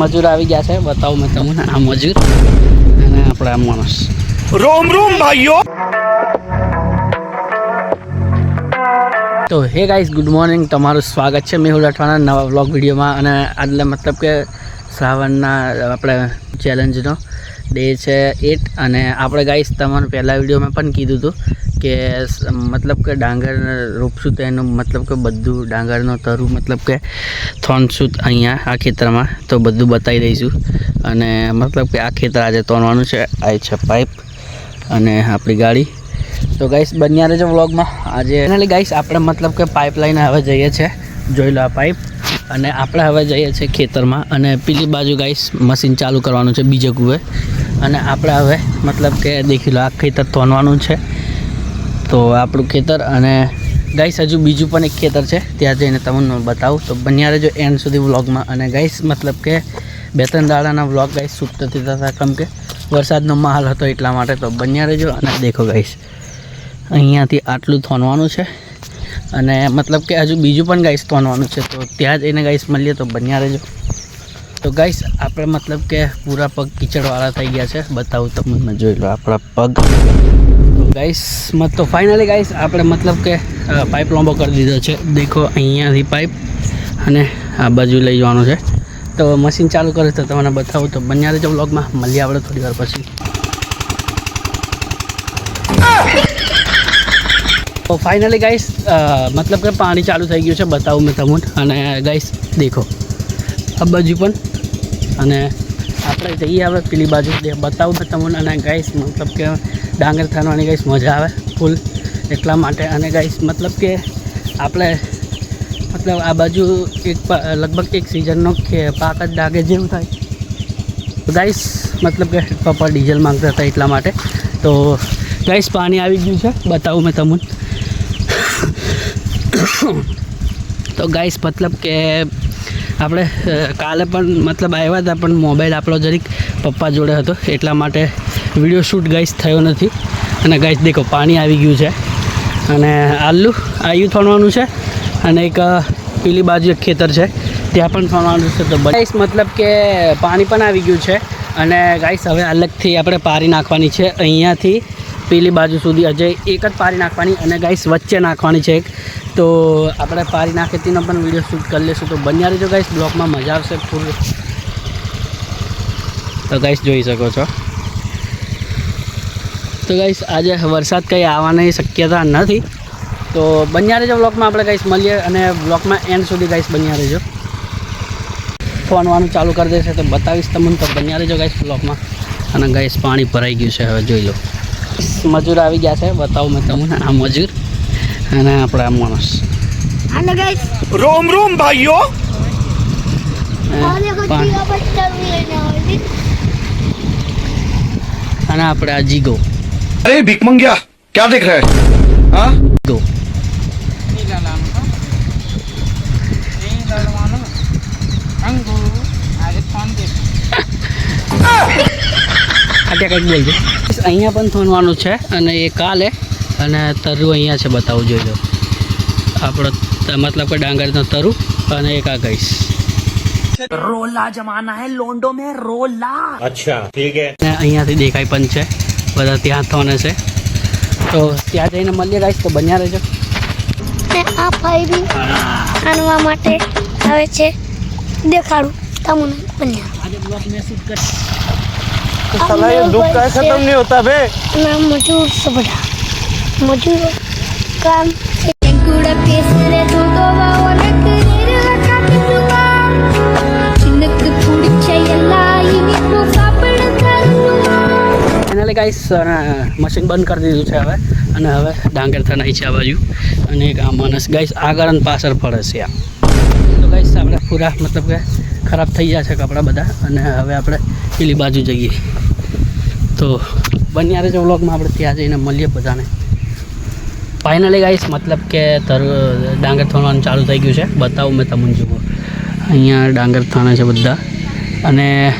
મજૂર આવી ગયા છે. બતાવું મેં તમને આ મજૂર અને આપણા માણસ. રોમ રોમ ભાઈઓ! તો હે ગાઈસ ગુડ મોર્નિંગ. તમારું સ્વાગત છે મેહુલ અઠવાણા નવા વ્લોગ વિડીયોમાં. અને આટલે મતલબ કે શ્રાવણના આપણે ચેલેન્જનો ડે છે એટ અને આપણે ગાઈસ તમારું પહેલાં વિડીયોમાં પણ કીધું હતું કે મતલબ કે ડાંગર રોપશું તો એનું મતલબ કે બધું ડાંગરનો તરું મતલબ કે થોનશું અહીંયા આ ખેતરમાં તો બધું બતાવી દઈશું. અને મતલબ કે આ ખેતર આજે તોડવાનું છે, આ છે પાઇપ અને આપણી ગાડી. તો ગાઈસ, બન્યા રહેજો વ્લોગમાં. આજે ફાઇનલી ગાઈસ, આપણે મતલબ કે પાઇપલાઇન હવે જઈએ છીએ જોઈ લો આ પાઇપ. અને આપણે હવે જઈએ છીએ ખેતરમાં. અને પેલી બાજુ ગાઈસ, મશીન ચાલુ કરવાનું છે બીજે કુએ અને આપણે હવે મતલબ કે દેખી લો, આ ખેતર તોડવાનું છે. તો આપણું ખેતર અને ગાઈસ, હજુ બીજું પણ એક ખેતર છે. ત્યાં જઈને તમને બતાવું. તો બન્યા રહેજો એન્ડ સુધી વ્લોગમાં અને ગાઈસ, મતલબ કે બે ત્રણ દાડાના વ્લોગ ગાઈસ શૂટ નથી થતા, કેમ કે વરસાદનો માહોલ હતો એટલા માટે. તો બન્યા રહેજો અને દેખો ગાઈસ, અહીંયાથી આટલું થોનવાનું છે. અને મતલબ કે હજુ બીજું પણ ગાઈસ થોનવાનું છે. તો ત્યાં જઈને ગાઈસ મળીએ તો બન્યા રહેજો તો ગાઈસ, આપણે મતલબ કે પૂરા પગ કીચડવાળા થઈ ગયા છે. બતાવું તમને, જોઈ લો, આપણા પગ ગાઈસ મત તો ફાઇનલી ગાઈસ આપણે મતલબ કે પાઇપ લાંબો કરી દીધો છે. દેખો, અહીંયાથી પાઇપ અને આ બાજુ લઈ જવાનું છે. તો મશીન ચાલુ કરે તો તમને બતાવું. તો બન્યા રહેજો બ્લોગમાં મળીએ આપણે થોડી વાર પછી. તો ફાઇનલી ગાઈસ મતલબ કે પાણી ચાલુ થઈ ગયું છે, બતાવું મેં તમને. અને ગાઈસ દેખો, આ બાજુ પણ. અને આપણે જઈએ આપણે પેલી બાજુ. બતાવું મેં તમને. અને ગાઈસ મતલબ કે ડાંગર થવાની ગાઈસ મજા આવે ફૂલ એટલા માટે અને ગાઈસ મતલબ કે આપણે, મતલબ આ બાજુ એક લગભગ એક સિઝનનો પાક જ ડાગે જેવું થાય. ગાઈસ મતલબ કે પપ્પા ડીઝલ માંગતા હતા એટલા માટે. તો ગાઈસ પાણી આવી ગયું છે. બતાવું મેં તમને. તો ગાઈસ મતલબ કે આપણે કાલે પણ, મતલબ આવ્યા હતા, પણ મોબાઈલ આપણો જરીક પપ્પા જોડે હતો. એટલા માટે વીડિયો શૂટ ગાઈસ થયો નથી. અને ગાઈસ દેખો, પાણી આવી ગયું છે. અને આલુ આયુ થોડવાનું છે. અને એક પેલી બાજુ એક ખેતર છે. ત્યાં પણ થોડવાનું છે તો ગાઈસ, મતલબ કે પાણી પણ આવી ગયું છે. અને ગાઈસ, હવે અલગથી આપણે પારી નાખવાની છે. અહીંયાથી પેલી બાજુ સુધી અજય એક જ પારી નાખવાની અને ગાઈસ, વચ્ચે નાખવાની છે એક. તો આપણે પારી નાખે તેનો પણ વીડિયો શૂટ કરી લઈશું તો બન્યા રહેજો ગાઈસ, બ્લોગમાં મજા આવશે ફૂલ. તો ગાઈસ, જોઈ શકો છો. તો ગઈશ આજે વરસાદ કંઈ આવવાની શક્યતા નથી. તો બન્યા રહેજો બ્લોગમાં આપણે ગઈશ મળીએ અને બ્લોગમાં એન્ડ સુધી ગઈશ બન્યા રહેજો. ફોન વાનું ચાલુ કરી દેશે તો બતાવીશ તમને તો બન્યા રહેજો ગઈશ બ્લોગમાં અને ગઈશ પાણી ભરાઈ ગયું છે હવે જોઈ લો. મજૂર આવી ગયા છે બતાવો મેં તમને આ મજૂર અને આપણા માણસ. રોમ રોમ ભાઈઓ! અને આપણે આ જીગો. अरे भिक मंगिया क्या देख रहा है हाँ ગો આ ત્યાં કંઈક બોલજો અહીંયા પણ થોનવાનું છે અને એ કાલે અને તરુ અહીંયા છે બતાવું જોઈ લો આપણો ત- મતલબ કે ડાંગરનો તરુ અને એક આ ગઈશ अच्छा ठीक है અને અહીંયાથી દેખાય પણ છે બધા ત્યાં થવાના છે. તો ત્યાં જઈને મળીએ ગાઈશ તો બન્યા રહેજો. આ ભાઈ બી આનવા માટે આવે છે. દેખાડું તમને બન્યા. આજે બ્લોગ મે શૂટ કર. તો મજૂર સબડા મજૂર કામ કેંકુડા પેસરે ગાઈસ મશીન બંધ કરી દીધું છે હવે. અને હવે ડાંગર થનાઈ છે આ બાજુ. અને એક આ માણસ ગાઈસ આગળ અને પાછળ ફરે છે આ. તો ગાઈસ આપણે પૂરા મતલબ કે ખરાબ થઈ ગયા છે કપડાં બધા. અને હવે આપણે પેલી બાજુ જઈએ. તો બન્યારે જો વ્લોગમાં, આપણે ત્યાં જઈને મળીએ બધાને. ફાઇનલી ગાઈસ મતલબ કે તર, ડાંગર થવાનું ચાલુ થઈ ગયું છે. બતાવું મેં તમને જુઓ. અહીંયા ડાંગર થાણા છે બધા. અને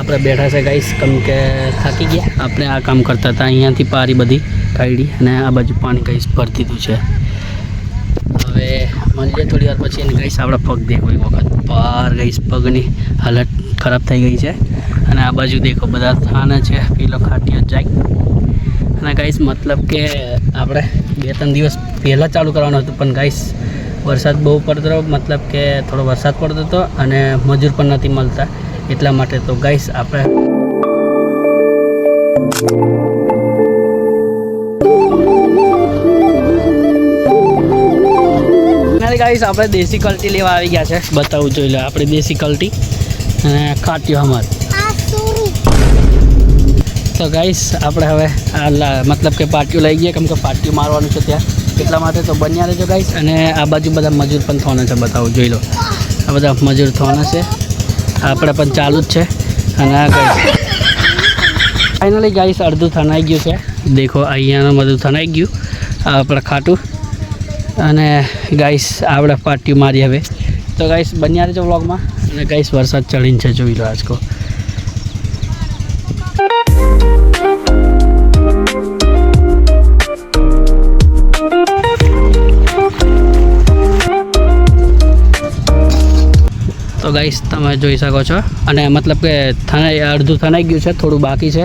આપણે બેઠા છે ગાઈસ કેમ કે થાકી ગયા. આપણે આ કામ કરતા હતા, અહીંયાથી પારી બધી કાઢી અને આ બાજુ પાણી ગાઈસ ભરી દીધું છે. હવે મળીએ થોડી વાર પછી અને ગાઈસ આપણા પગ દેખો એક વખત. પાર ગાઈસ પગની હાલત ખરાબ થઈ ગઈ છે. અને આ બાજુ દેખો બધા થાને છે, પેલો ખાટીઓ જાય. અને ગાઈસ મતલબ કે આપણે બે ત્રણ દિવસ પહેલાં ચાલુ કરવાનું હતું, પણ ગાઈસ વરસાદ બહુ પડતો મતલબ કે થોડો વરસાદ પડતો હતો અને મજૂર પણ નથી મળતા. એટલા માટે તો ગાઈસ આપણે ગાઈસ આપણે દેશી કલ્ટી લેવા આવી ગયા છે. બતાવું જોઈ લે, આપણે દેશી કલ્ટી અને ખાટ્યો અમાર. તો ગાઈસ આપણે હવે આ મતલબ કે પાટિયું લઈ ગયા, કેમ કે પાટિયું મારવાનું છે ત્યાં. એટલા માટે તો બન્યા રહેજો ગાઈસ અને આ બાજુ બધા મજૂર પણ થવાના છે, બતાવું, જોઈ લો. આ બધા મજૂર થવાના છે. આપણે પણ ચાલુ જ છે. અને આ કઈ ફાઇનલી ગાઈસ અડધું થનાઈ ગયું છે. દેખો, અહીંયાનું બધું થનાઈ ગયું. આપણે ખાટું. અને ગાઈસ આપણે પાટિયું મારી હવે. તો ગાઈસ બન્યા રહેજો વ્લોગમાં અને ગાઈસ વરસાદ ચડીને છે, જોઈ લો આજકો તો ગાઈસ તમે જોઈ શકો છો. અને મતલબ કે થનાઈ, અડધું થનાઈ ગયું છે, થોડું બાકી છે.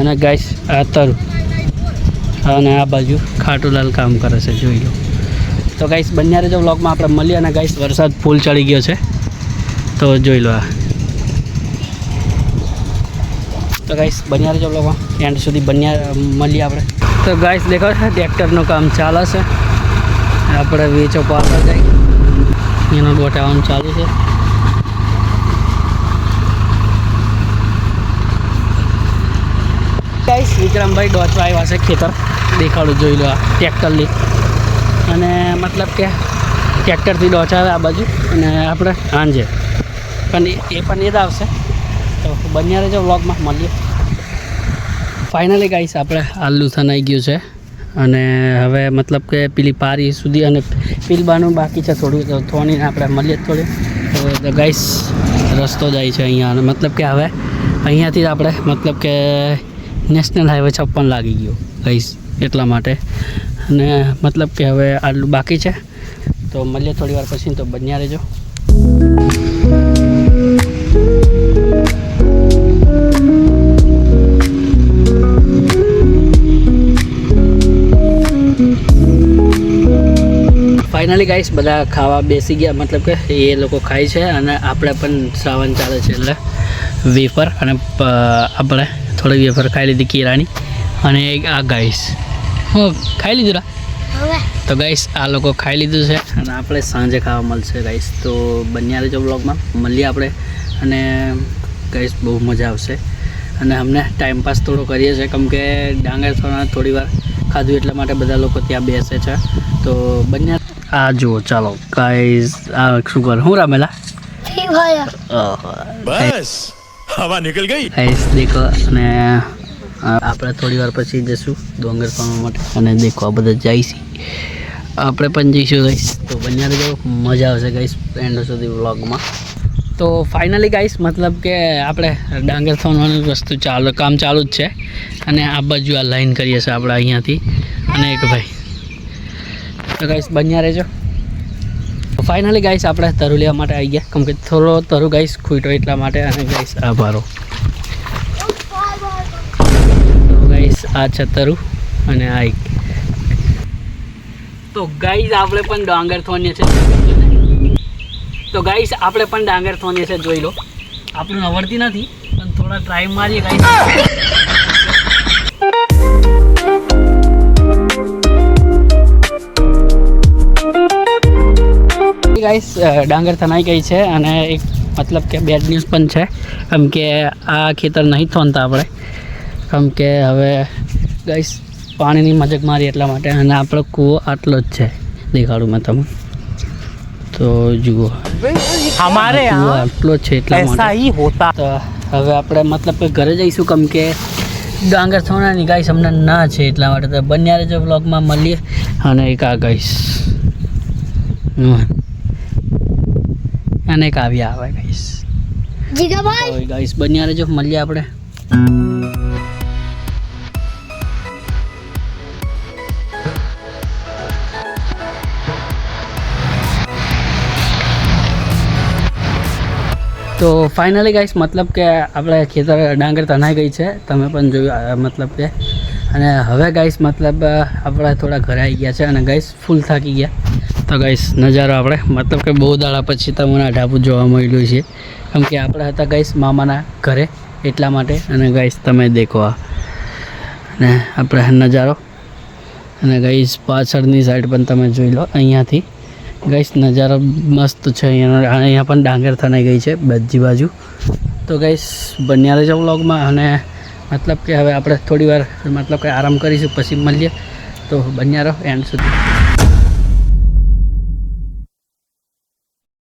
અને ગાઈસ આ તરું અને આ બાજુ ખાટુલાલ કામ કરે છે, જોઈ લો. તો ગાઈસ બન્યારે જો બ્લોગમાં આપણે મળીએ અને ગાઈસ વરસાદ ફૂલ ચડી ગયો છે. તો જોઈ લો આ. તો ગાઈસ બન્યા રહેજો બ્લોગમાં એન્ડ સુધી બન્યા, મળીએ આપણે. તો ગાઈસ દેખો છે, ટ્રેક્ટરનું કામ ચાલે છે. આપણે વેચો પાછળ જાય એનો ગોટાવાનું ચાલુ છે. ગાઈસ વિક્રમભાઈ ડોચવા આવ્યા છે ખેતર. દેખાડું જોઈ લો આ ટ્રેક્ટરની. અને મતલબ કે ટ્રેક્ટરથી ડોચાવે આ બાજુ. અને આપણે આંજે પણ એ એ પણ એ જ આવશે. તો બન્યા રહેજો વ્લોગમાં. મળીએ. ફાઇનલી ગાઈસ આપણે આલુ થનાઈ ગયું છે. અને હવે મતલબ કે પેલી પારી સુધી અને પીલબાનું બાકી છે થોડું. થોડીને આપણે મળીએ થોડી. તો ગાઈસ રસ્તો જાય છે અહીંયા. અને મતલબ કે હવે અહીંયાથી જ આપણે મતલબ કે નેશનલ હાઈવે છપ્પન લાગી ગયો ગાઈસ એટલા માટે. અને મતલબ કે હવે આટલું બાકી છે. તો મળીએ થોડી વાર પછી તો બન્યા રહેજો. ફાઇનલી ગાઈસ બધા ખાવા બેસી ગયા. મતલબ કે એ લોકો ખાય છે અને આપણે પણ શ્રાવણ ચાલે છે એટલે વેફર અને આપણે થોડી વેફર ખાઈ લીધી કેરાની. અને એક આ ગાઈસ. હો ખાઈ લીધું રા? તો ગાઈસ આ લોકો ખાઈ લીધું છે. અને આપણે સાંજે ખાવા મળશે ગાઈસ. તો બન્યા રહેજો બ્લોગમાં મળીએ આપણે. અને ગાઈસ બહુ મજા આવશે. અને અમને ટાઈમ પાસ થોડો કરીએ છીએ. કેમ કે ડાંગર થોડા થોડી વાર ખાધું એટલા માટે બધા લોકો ત્યાં બેસે છે. તો બન્યા આ જુઓ ચાલો. ગાઈસ આ શું કર? હું રામેલા? બસ. हवा निकल गई ગાઈસ દેખો અને આ આપણે થોડી વાર પછી જઈશું ડોંગર પાવા માટે અને દેખો આ બધા જાય છે આપણે પણ જઈશું ગાઈસ તો બન્યા રહેજો મજા આવશે ગાઈસ એન્ડ સુધી વ્લોગમાં તો ફાઇનલી ગાઈસ મતલબ કે આપણે ડાંગર થવાનું વસ્તુ ચાલુ કામ ચાલુ જ છે અને આ બાજુ આ લાઈન કરીએ છીએ આપણે અહીંયાથી અને એક ભાઈ તો ગાઈસ બન્યા રહેજો ફાઇનલી ગાઈસ આપણે તરુ લેવા માટે આવી ગયા. કેમ કે થોડો તરુ ગાઈસ ખૂટ્યો એટલા માટે અને ગાઈસ આભારો. ગાઈસ આ છે તરુ અને આ તો ગાઈસ આપણે પણ ડાંગર થોનીએ છે. તો ગાઈસ આપણે પણ ડાંગર થોનીએ છે, જોઈ લો. આપણું નવડતી નથી, પણ થોડા ટ્રાય મારીએ ગાઈસ ગાઈસ ડાંગર થનાઈ ગઈ છે અને એક મતલબ કે બેડ ન્યૂઝ પણ છે. કેમ કે આ ખેતર નહીં થોનતા આપણે. કેમ કે હવે ગાઈસ પાણીની મજક મારી એટલા માટે અને આપણો કૂવો આટલો જ છે દેખાડું મેં તમને. તો જુઓ. અમારે આટલો છે એટલા માટે. તો હવે આપણે મતલબ કે ઘરે જઈશું કેમ કે ડાંગર થોણાની ગાઈસ અમને ના છે એટલા માટે. તો બન્યા રહેજો બ્લોગમાં મળીએ. અને એક આ ગાઈસ હમ. અને એક આવી ગાઈસ જીગાભાઈ? ગાઈસ બન્યા રહેજો. મળીએ આપણે. તો ફાઇનલી ગાઈસ મતલબ કે આપણે ખેતર ડાંગર તનાઈ ગઈ છે. તમે પણ જોયું મતલબ કે. અને હવે ગાઈસ મતલબ આપણે થોડા ઘરે આવી ગયા છે. અને ગાઈસ ફૂલ થાકી ગયા. તો ગાઈસ નજારો આપણે, મતલબ કે બહુ દાડા પછી તમને આ ઢાબુ જોવા મળ્યું છે. કેમ કે આપણે હતા ગાઈસ મામાના ઘરે, એટલા માટે. અને ગાઈસ તમે દેખો આ. અને આપણે નજારો. અને ગાઈસ પાછળની સાઈડ પણ તમે જોઈ લો, અહીંયાથી. ગાઈસ નજારો મસ્ત છે અહીંયા અહીંયા પણ ડાંગર થનાઈ ગઈ છે, બધી બાજુ. તો ગાઈસ બન્યા રહેજો વ્લોગમાં અને મતલબ કે હવે આપણે થોડી વાર મતલબ કે આરામ કરીશું, પછી મળીએ. તો બન્યા રહો એન્ડ સુધી.